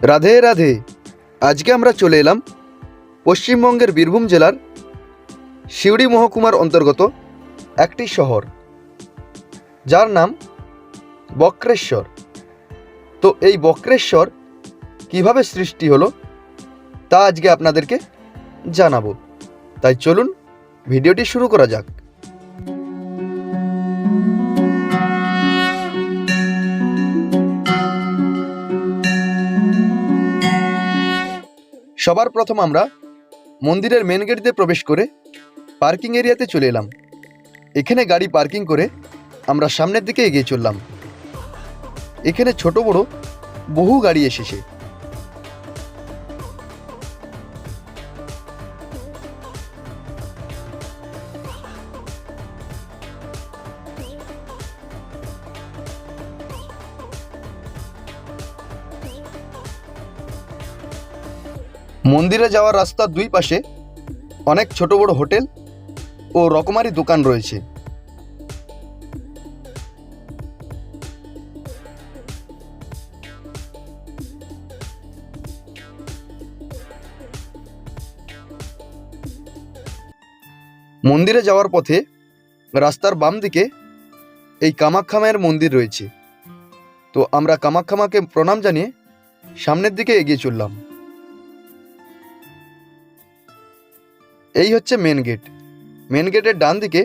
রাধে রাধে। আজকে আমরা চলে এলাম পশ্চিমবঙ্গের বীরভূম জেলার সিউড়ি মহকুমার অন্তর্গত একটি শহর, যার নাম বক্রেশ্বর। তো এই বক্রেশ্বর কীভাবে সৃষ্টি হলো তা আজকে আপনাদেরকে জানাব। তাই চলুন ভিডিওটি শুরু করা যাক। সবার প্রথম আমরা মন্দিরের মেন গেট দিয়ে প্রবেশ করে পার্কিং এরিয়াতে চলে এলাম। এখানে গাড়ি পার্কিং করে আমরা সামনের দিকে এগিয়ে চললাম। এখানে ছোট বড় বহু গাড়ি এসেছে। মন্দিরে যাওয়ার রাস্তার দুই পাশে অনেক ছোট বড় হোটেল ও রকমারি দোকান রয়েছে। মন্দিরে যাওয়ার পথে রাস্তার বাম দিকে এই কামাখ্যা মায়ের মন্দির রয়েছে। তো আমরা কামাখ্যা মাকে প্রণাম জানিয়ে সামনের দিকে এগিয়ে চললাম। এই হচ্ছে মেন গেট মেন গেটের ডান দিকে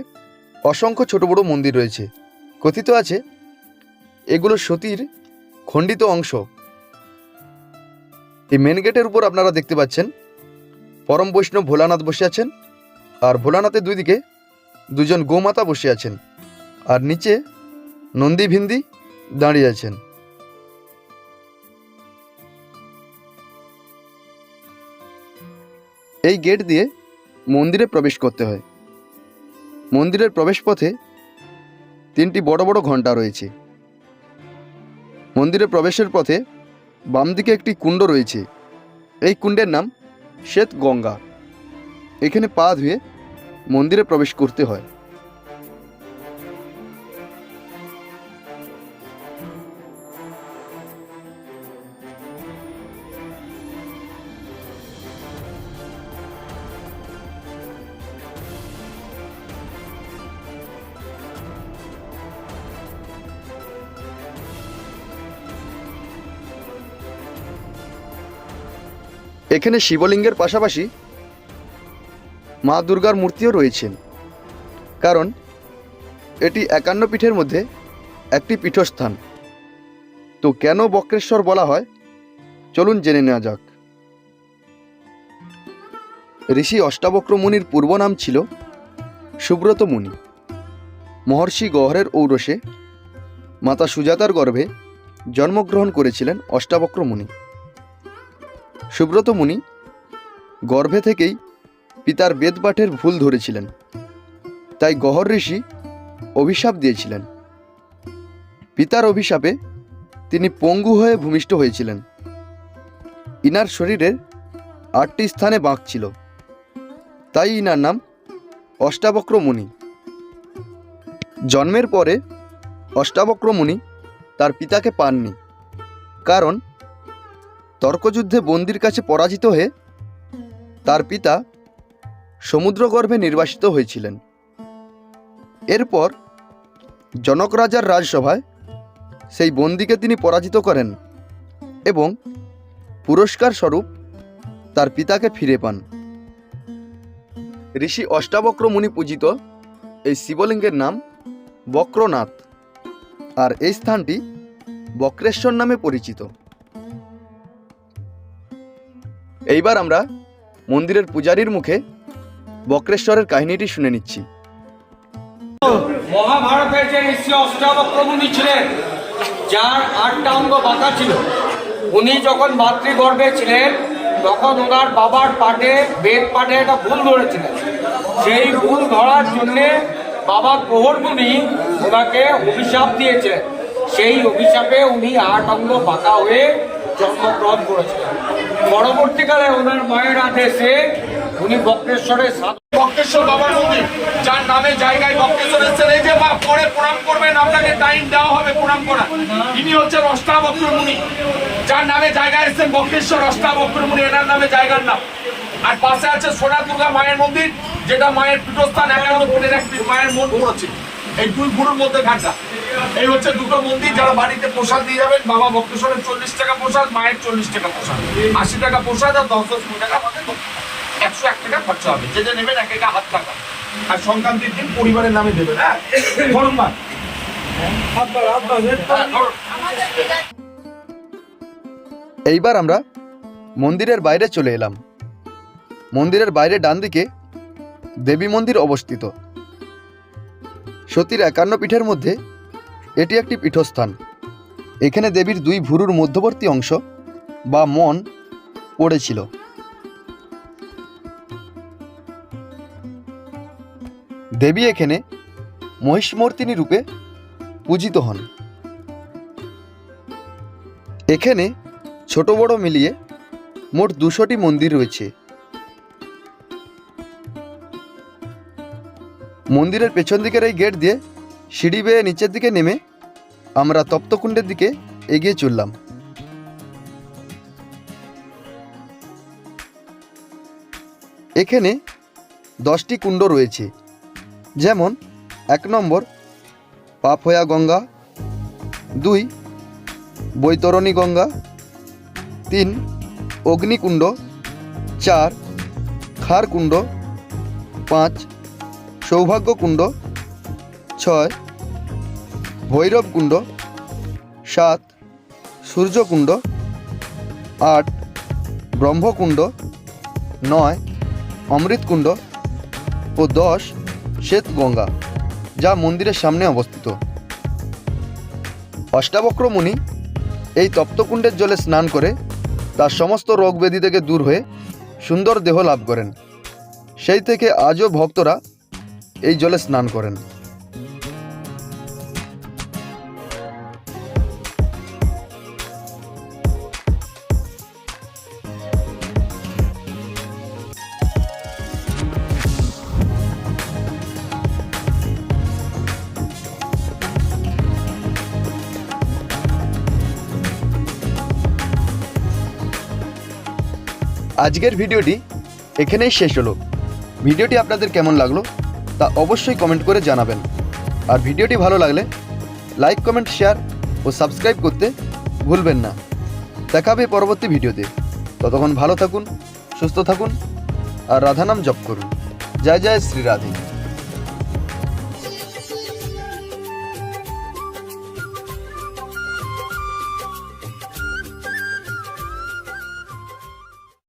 অসংখ্য ছোট বড় মন্দির রয়েছে। কথিত আছে, এগুলো সতীর খণ্ডিত অংশ। এই মেন গেটের উপর আপনারা দেখতে পাচ্ছেন, পরম বৈষ্ণব ভোলানাথ বসে আছেন আর ভোলানাথের দুই দিকে দুজন গোমাতা বসে আছেন আর নিচে নন্দী ভিন্দি দাঁড়িয়ে আছেন। এই গেট দিয়ে মন্দিরে প্রবেশ করতে হয়। মন্দিরের প্রবেশপথে তিনটি বড় বড় ঘণ্টা রয়েছে। মন্দিরে প্রবেশের পথে বাম দিকে একটি কুণ্ড রয়েছে। এই কুণ্ডের নাম শ্বেত গঙ্গা এখানে পা ধুয়ে মন্দিরে প্রবেশ করতে হয়। এখানে শিবলিঙ্গের পাশাপাশি মা দুর্গার মূর্তিও রয়েছেন। কারণ এটি একান্ন পীঠের মধ্যে একটি পীঠস্থান। তো কেন বক্রেশ্বর বলা হয়? চলুন জেনে নেওয়া যাক। ঋষি অষ্টাবক্র মুনির পূর্ব নাম ছিল সুব্রত মুনি। মহর্ষি গহরের ঔরসে মাতা সুজাতার গর্ভে জন্মগ্রহণ করেছিলেন অষ্টাবক্র মুনি সুব্রত মুনি গর্ভে থেকেই পিতার বেদপাঠের ভুল ধরেছিলেন। তাই গহর ঋষি অভিশাপ দিয়েছিলেন। পিতার অভিশাপে তিনি পঙ্গু হয়ে ভূমিষ্ঠ হয়েছিলেন। ইনার শরীরের আটটি স্থানে বাঁক ছিল। তাই ইনার নাম অষ্টাবক্র মুনি। জন্মের পরে অষ্টাবক্র মুনি তার পিতাকে পাননি। কারণ তর্কযুদ্ধে বন্দির কাছে পরাজিত হয়ে তার পিতা সমুদ্রগর্ভে নির্বাসিত হয়েছিলেন। এরপর জনক রাজার রাজসভায় সেই বন্দিকে তিনি পরাজিত করেন এবং পুরস্কার স্বরূপ তার পিতাকে ফিরে পান। ঋষি অষ্টাবক্র মুনি পূজিত এই শিবলিঙ্গের নাম বক্রনাথ, আর এই স্থানটি বক্রেশ্বর নামে পরিচিত। এইবার আমরা মন্দিরের পূজারীর মুখে বক্রেশ্বরের কাহিনীটি শুনে নিচ্ছি। মহাভারতের যে ঋষি অষ্টাবক্র মুনি ছিলেন, যার আটটা অঙ্গ বাঁকা ছিল, উনি যখন মাতৃগর্ভে ছিলেন, তখন ওনার বাবার পাঠে বেদ পাঠে একটা ভুল ধরেছিলেন। সেই ভুল ধরার জন্যে বাবা প্রহর মুনি ওনাকে অভিশাপ দিয়েছিলেন। সেই অভিশাপে উনি আট অঙ্গ বাঁকা হয়ে জন্মগ্রহণ করেছিলেন। পরবর্তীকালে ওনার মায়ের আদেশে উনি বক্রেশ্বরের সাধু বক্রেশ্বর বাবার মন্দির, যার নামে জায়গায় বক্রেশ্বর এসেছেন এই যে পরে প্রণাম করবেন, আপনাকে টাইম দেওয়া হবে প্রণাম করা ইনি হচ্ছেন অষ্টাবক্র মুনি। যার নামে জায়গায় এসেছেন বক্রেশ্বর অষ্টাবক্র মুনি, এনার নামে জায়গার নাম। আর পাশে আছে সোনা দুর্গা মায়ের মন্দির, যেটা মায়ের পীঠস্থান একান্ন ফুটের এক মায়ের মন পড়েছে এই দুই গুরুর মধ্যে ঘাটটা। এই হচ্ছে দুটো মন্দির যারা বাড়িতে প্রসাদ দিয়ে যাবেন বাবা বক্রেশ্বরের চল্লিশ টাকা প্রসাদ মায়ের চল্লিশ টাকা প্রসাদ। আশি টাকা প্রসাদ আর দশ দশ কুড়ি টাকা আমাদের একশো এক টাকা খরচা হবে। যে যে নেবেন এক একটা হাত টাকা। আর সংক্রান্তির দিন পরিবারের নামে দেবেন হ্যাঁ? ধরুন মা হ্যাঁ, এইবার আমরা মন্দিরের বাইরে চলে এলাম। মন্দিরের বাইরে ডান দিকে দেবী মন্দির অবস্থিত। সতীর একান্ন পীঠের মধ্যে এটি একটি পীঠস্থান। এখানে দেবীর দুই ভুরুর মধ্যবর্তী অংশ বা মন পড়েছিল। দেবী এখানে মহিষমর্তিনী রূপে পূজিত হন। এখানে ছোট বড় মিলিয়ে মোট দুশোটি মন্দির রয়েছে। মন্দিরের পেছন দিকের এই গেট দিয়ে সিঁড়ি বেয়ে নিচের দিকে নেমে আমরা তপ্তকুণ্ডের দিকে এগিয়ে চললাম। এখানে দশটি কুণ্ড রয়েছে, যেমন এক নম্বর পাপহয়া গঙ্গা, দুই বৈতরণী গঙ্গা, তিন অগ্নিকুণ্ড, চার খারকুণ্ড, পাঁচ সৌভাগ্যকুণ্ড, ছয় ভৈরবকুণ্ড সাত সূর্যকুণ্ড আট ব্রহ্মকুণ্ড নয় অমৃতকুণ্ড ও দশ শ্বেতগঙ্গা যা মন্দিরের সামনে অবস্থিত। অষ্টাবক্র মুনি এই তপ্তকুণ্ডের জলে স্নান করে তার সমস্ত রোগ ব্যাধি থেকে দূর হয়ে সুন্দর দেহ লাভ করেন। সেই থেকে আজও ভক্তরা এই জলে স্নান করেন। আজকের ভিডিওটি এখানেই শেষ হলো। ভিডিওটি আপনাদের কেমন লাগল তা অবশ্যই কমেন্ট করে জানাবেন। আর ভিডিওটি ভালো লাগলে লাইক, কমেন্ট, শেয়ার ও সাবস্ক্রাইব করতে ভুলবেন না। দেখা হবে পরবর্তী ভিডিওতে। ততক্ষণ ভালো থাকুন, সুস্থ থাকুন আর রাধানাম জপ করুন। জয় জয় শ্রী রাধে।